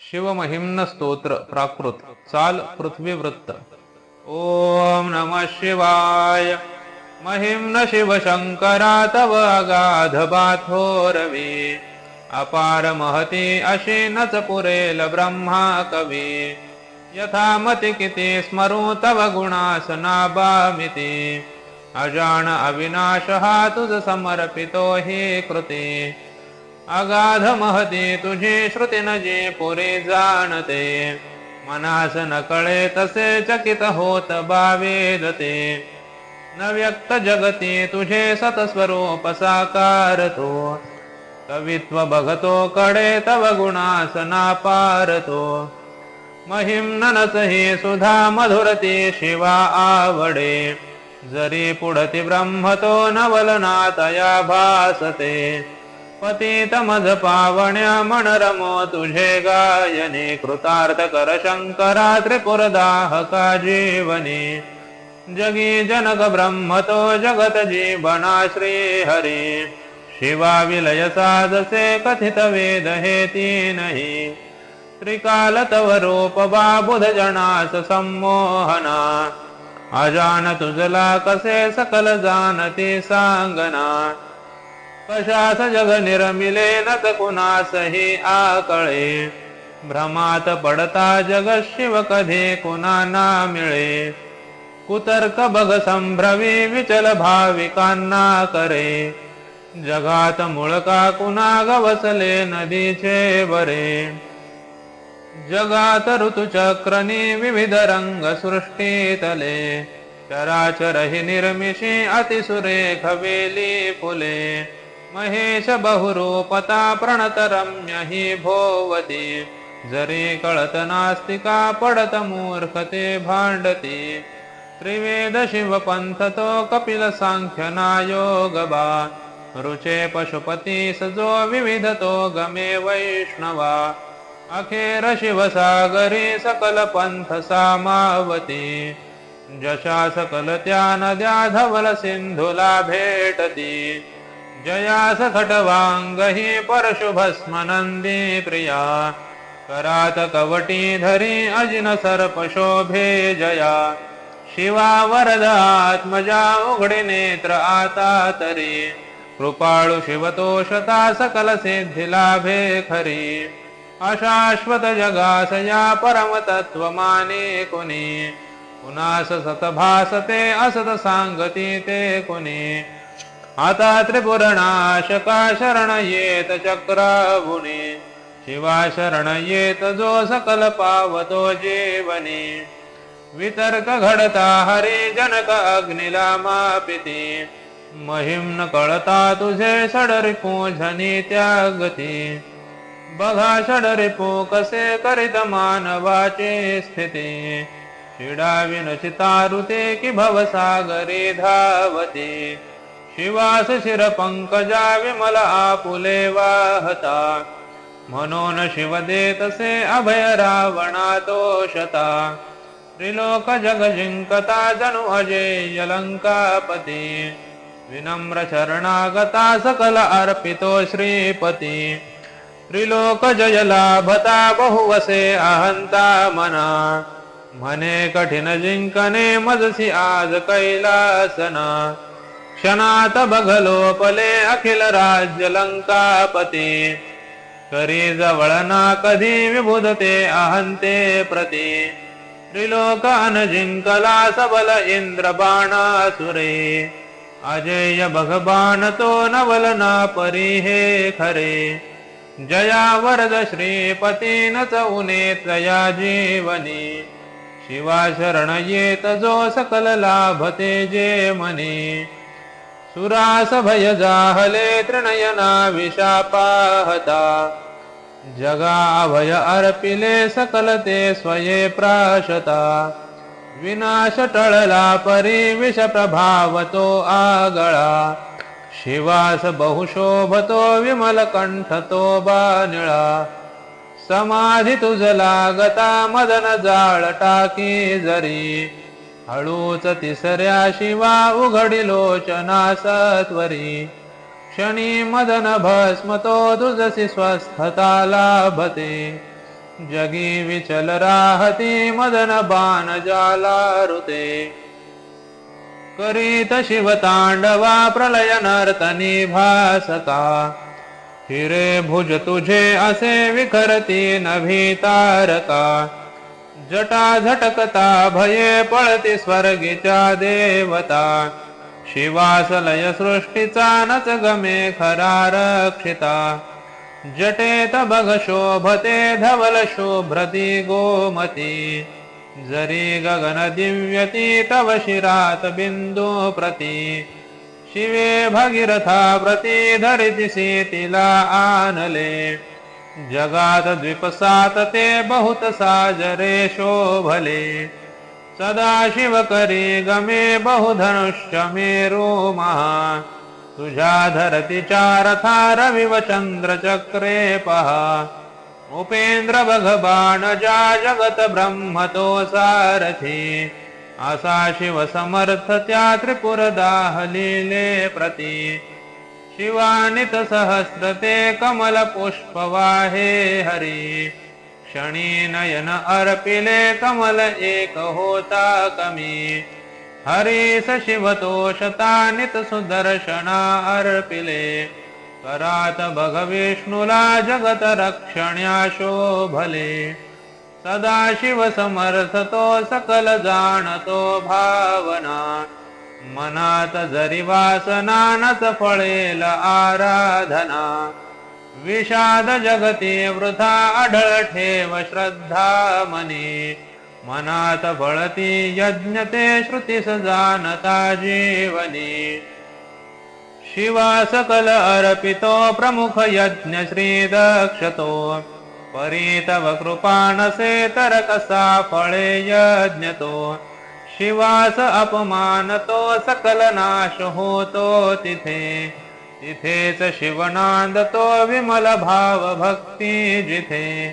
शिवमहिम्न स्तोत्र प्राकृत चाल पृथ्वीवृत्त। ॐ नमः शिवाय। महिम्न शिवशङ्करा तव अगाध बाथोरवे। अपार महती अशेनच पुरेल ब्रह्मा कवी। यथा मति किती स्मरू तव गुणासनाबामिति अजान अविनाशः तुझ समर्पितो हि कृती। अगाध महती तुझी श्रुते न जे पुरे जाणते. मनास न कळे तसे चकित होत बावेदते न व्यक्त जगते तुझे सतस्वरूप साकार तो कवित्व बघतो कडे तव गुणास नापारतो. ननस हे सुधा मधुरते शिवा आवडे. जरी पुढती ब्रह्मतो नवलनातया भासते. पतित मज पावण्या मन रमो तुझे गायने कृतार्थ कर शंकरा त्रिपुरदाहका जीवने जगी जनक ब्रह्मतो जगत जीवना श्री हरी शिवा विलय साधसे कथित वेद हे तीनही त्रिकाल तव रूप बाबुध जनास सम्मोहना अजान तुझला कसे सकल जानती सांगना कशास जग निरमिले नत कुणासही आकळे। भ्रमात पडता जग शिव ना विचल भाविकांना करे। जगात मुळका कुणा गवसले नदीचे बरे जगात ऋतुचक्रनी विविध रंग सृष्टीतले चराचर हि निर्मिषी अतिसुरेख वेली फुले महेश बहुरूपता प्रणत रम्य हि भोवती। जरी कळत नास्तिका पडत मूर्खते भांडती। त्रिवेद शिव पंथ तो कपिल सांख्य नायोगबा। रुचे पशुपती सजो विविध तो गमे वैष्णवा। अखेर शिवसागरी सकल पंथ सामावती। जशा सकल त्या नद्या धवल सिंधुला भेटती जयास खटवांग ही परशुभस्म नंदी प्रिया। करात कवटी धरी अजिन सर्प शोभे जया। शिवा वरद आत्मजा उघडे नेत्र आता तरी कृपाळु शिवतोषता सकल सिद्धी लाभे खरी। अशाश्वत जगासया परम तत्व माने कुणी पुनास सत भासते असत सांगती ते कुणी आता त्रिपुरनाशका शरण येत चक्रावुनी शिवा शरण येत जो सकल पावतो जीवनी वितर्क घडता हरी जनक अग्निला मापिती महिम न कळता तुझे षडरिपू झनी त्यागती बघा षडरिपू कसे करीत मानवाचे स्थिती शिडाविन चितारुते कि भवसागरे धावते शिवास शिर पंकजा विमल आपुले वाहता। म्हणून शिव देतसे अभय रावणा तोषता त्रिलोक जग जिंकता जनु अजेय लंकापती विनम्र शरणागता सकल अर्पितो श्रीपती। त्रिलोक जय लाभता बहुवसे अहंता मना। कठीण जिंकणे मजसी आज कैलासना क्षणात बघलोपले अखिल राज्य लंकापती. करी जवळना कधी विबुधते अहंते प्रती. त्रिलोकान जिंकला सबल इंद्र बाणासुरे अजय भगवान तो नवलना परी हे खरे. जया वरद श्रीपती न चौने तया जीवनी. शिवा शरण येत जो सकल लाभते जे मनी. सुरास भय जाहले त्रिनयना विशापाहता जगा अभय अर्पिले सकल ते स्वये प्राशता। विनाश टळला परी विष प्रभावतो आगळा। शिवास बहुशोभतो विमल कंठतो बानिळा। समाधी तुझ लागता मदन जाळ टाकी जरी हळूच तिसऱ्या शिवा उघडी लोचना सत्वरी। क्षणी मदन भस्म तो तुझसी स्वस्थता लाभते। जगी विचल राहती मदन बाण जालारुते करीत शिवतांडवा प्रलय नर्तनी भासका हिरे भुज तुझे असे विखरती नभीतारका जटा झटकता भये पळती स्वर्गीच्या देवता। शिवासलय सृष्टीचा नच गमे खरा रक्षिता जटेत बघ शोभते धवल शोभ्रती गोमती। जरी गगन दिव्यती तव शिरात बिंदू प्रती। शिवे भगीरथा प्रती धरिती सीतीला आनले जगात द्विपसात ते बहुत साजरे शोभले सदा शिव करी गमे बहुधनुष्य मेरू महा तुझ्या धरती चार रविव चंद्र चक्रे पहा उपेंद्र भगवान जा जगत ब्रह्म तो सारथी। असा शिव समर्थ त्या त्रिपुर दाहलीले प्रती शिवानित सहस्र ते कमल पुष्प वाहे हरी। क्षणी नयन अर्पिले कमल एक होता कमी। हरीस शिवतोषता नित सुदर्शना अर्पिले। करात बघ विष्णूला जगत रक्षण्या शोभले। सदा शिव समर्थतो सकल जाणतो भावना मनात जरी वासना नच फळेल आराधना। विषाद जगती वृथा आढळ ठेव श्रद्धा मनी। मनात फळती यज्ञ ते श्रुतीस जाणता जीवनी। शिवा सकल अर्पितो प्रमुख यज्ञ श्री दक्षतो परितव कृपाणसे तर कसा फळे यज्ञतो शिवास अपमानतो सकल नाश होतो तिथे. तिथेच शिवनांदतो विमल भाव भक्ती जिथे.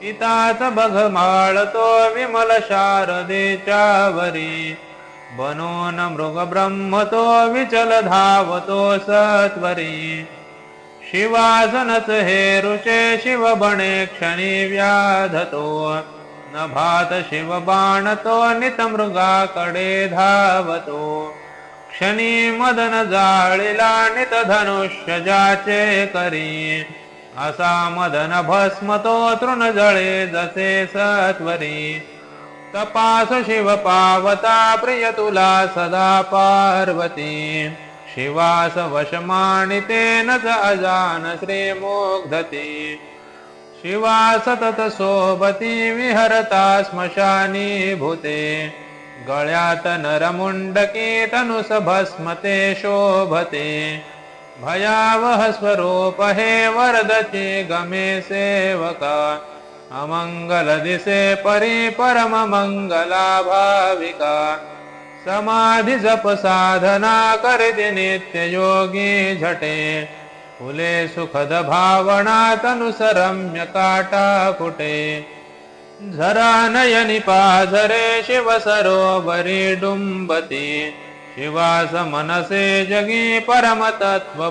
पिताच बघ माळतो विमल शारदेच्या वरी. बनोन मृग ब्रह्म तो विचल धावतो सत्वरी. शिवासनच हे रुचे शिव बणे क्षणी व्याधतो. न भात शिव बाणतो नित धावतो. क्षणी मदन जाळीला नित धनुष्य जाचे करी. असा मदन भस्मतो तृण जळे जसे सत्वरी. तपास शिव पावता प्रिय तुला सदा पार्वती. शिवास वशमाणितेन च अजान श्रीमोग्धती शिवा सतत सोबती विहरता स्मशानी भूते। गळ्यात नरमुंडकी तनुस भस्मते शोभते। भयावह स्वरूप हे वरदचे गमे सेवका। अमंगल दिसे परी परम मंगला भाविका। समाधी जप साधना करते नित्य योगी झटे फुले सुखद भावना तनुसरम्य काटा कुटे झरा नयनी पाझरे शिव सरोवरी डुंबती। शिवास मनसे जगी परम तत्व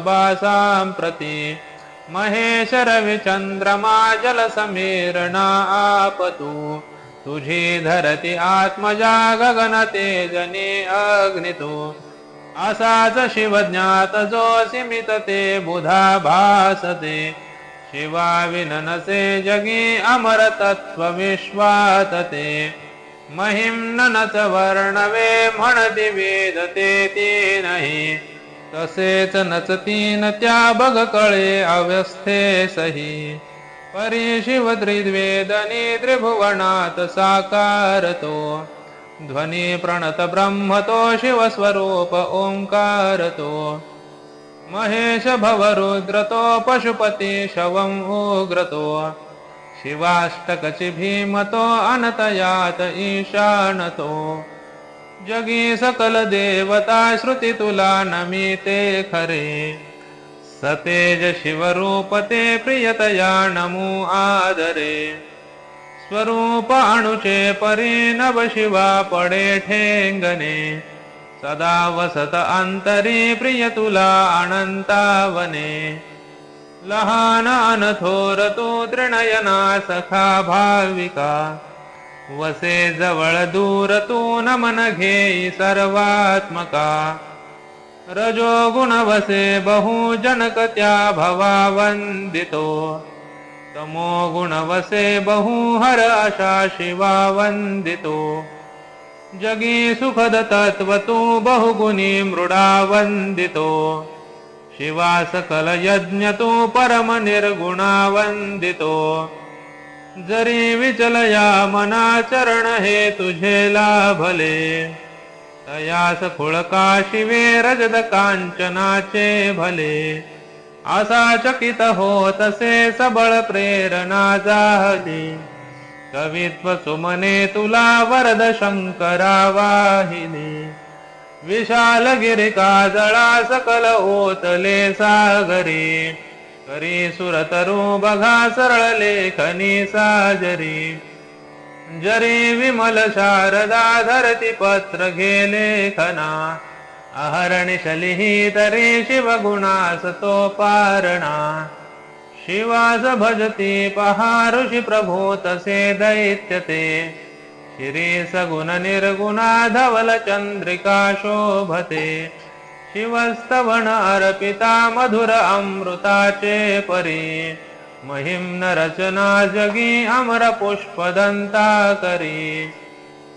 प्रती। महेश रविचंद्रमा जल समीरणा आपतू। तुझी धरती आत्मजा गगन तेजनी अग्नितू असाच शिवज्ञात जो सीमित ते बुधा भासते. शिवा विननसे जगी अमर तत्व विश्वातते. महिम नच वर्णवे म्हणती वेदते ते नाही. तसेच नचतीन त्या बघ कळे अव्यस्थे सही. परी शिव त्रिद्वेदनी त्रिभुवनात साकारतो. ध्वनी प्रणत ब्रह्मतो शिवस्वरूप ओंकारतो। महेश भवरुद्रतो पशुपती शवं उग्रतो। शिवाष्टकचि भीमतो अनतयात ईशानतो। जगी सकल देवता श्रुती तुला नमिते खरे। सतेज शिवरूपते प्रियतया नमो आदरे स्वरूप अणुचे परी नव शिवा पडे ठेंगणे. सदा वसत अंतरी प्रिय तुला अनंतावने. लहान अनथोर तो त्रिणयना सखा भाविका. वसे जवळ दूर तू नमन घेई सर्वात्मका. रजो गुण वसे बहु जनक त्या भवा वंदितो. तमो गुण वसे बहु हर अशा शिवा वंदितो जगी सुखद तत्व तू बहुगुणी मृडा वंदितो शिवा सकल यज्ञ तू परम निर्गुणा वंदितो जरी विचलया मना चरण हे तुझे लाभले। तयास खुळका शिवे रजद कांचनाचे भले असा चकित हो तसे सबळ प्रेरणा जाहली. कवित्व सुमने तुला वरद शंकरा वाहिनी विशाल गिरिका जळा सकल ओतले सागरी. करी सुरतरू बघा सरळ लेखनी साजरी. जरी विमल शारदा धरती पत्र घे लेखना. अहरणि शलिही तरी शिवगुणास तो पारणा शिवास भजती पहा ऋषी प्रभो तसे दैत्य ते शिरी सगुण निर्गुणा धवल चंद्रिका शोभते। शिवस्तवन अर्पिता मधुर अमृताचे परी महिम्न रचना जगी अमर पुष्पदंता करी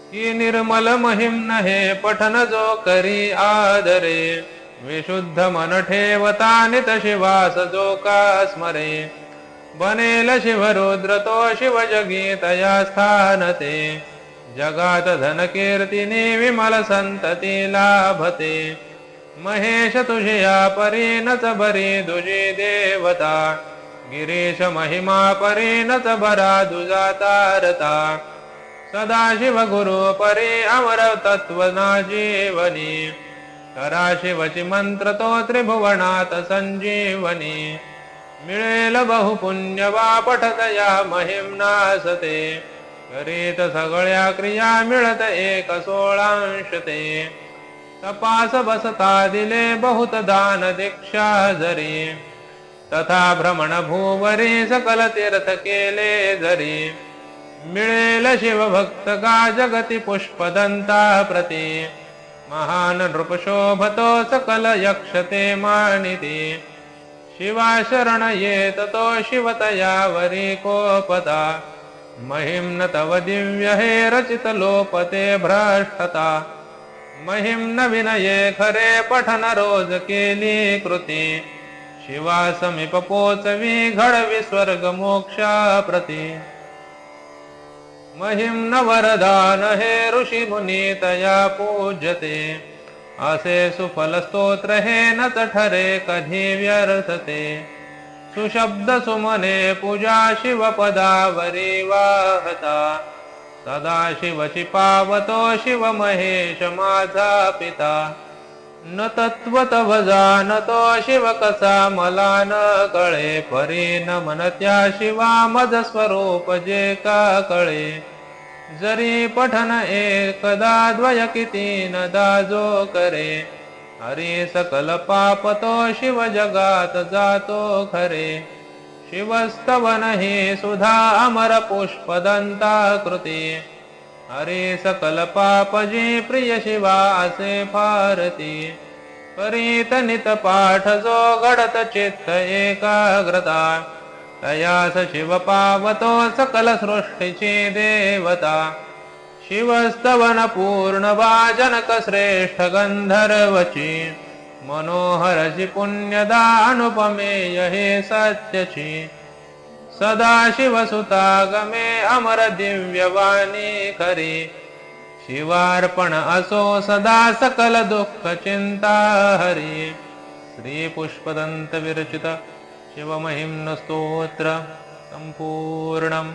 की निर्मल महिम्न हे पठन जो करी आदरे. विशुद्ध मन ठेवता नित शिवास जो का स्मरे. बनेल शिवरुद्र तो शिव जगी तया स्थानते. जगात धन कीर्तिनी विमल संतती लाभते. महेश तुझिया परी नच बरी दुजी देवता. गिरीश महिमा परी नच भरा दुजा तारता. सदाशिव गुरु परे अमर तत्वनाजीवनी शिवची मंत्र तो त्रिभुवनात संजीवनी। मिळेल बहुपुण्य वा पठतया महिम्नासते करीत सगळ्या क्रिया मिळत एक सोळांशते। तपास बसता दिले बहुत दान दीक्षा जरी। तथा भ्रमण भूवरी सकल तीर्थ केले जरी। मिळेल शिवभक्त का जगती पुष्पदंता प्रती। महान नृपशोभतो सकल यक्षते मानिती शिवा शरण येत तो शिवतयावरी कोपता महिम्न तव दिव्य हे रचित लोपते भ्रष्टता। महिम्न विनये खरे पठन रोज केली कृती शिवा समीप पोचवी घडवी स्वर्ग मोक्षा प्रती महिम्न वरदान हे ऋषी मुनी तया पूज्यते। असे सुफल स्तोत्र हे न ठरे कधी व्यर्थते। सुशब्द सुमने पूजा शिवपदावरी वाहता। सदा शिवची पावतो शिव महेश माझा पिता न तत्वत जाणतो शिव कसा मला न कळे. परी न मनत्या शिवा मज स्वरूप जे का कळे. जरी पठन एकदा द्वय किती न दाजो करे. हरी सकल पाप तो शिव जगात जातो खरे. शिवस्तवन हे सुधा अमर पुष्पदंता कृती हरे सकल पापजी प्रिय शिवा असे फारती करीत नित पाठ जो घडत चित्त एकाग्रता। तयास शिव पावतो सकल सृष्टीची देवता। शिवस्तवन पूर्ण वाजनक श्रेष्ठ गंधर्वची। मनोहरची पुण्यदा अनुपमेय हे सत्यची सदा गमे अमर दिव्यवाणी खरी शिवार्पण असो सदा सकल दुःख चिंता हरी। श्री पुष्पदंत विरचित शिवमहिम्न स्तोत्र संपूर्णम्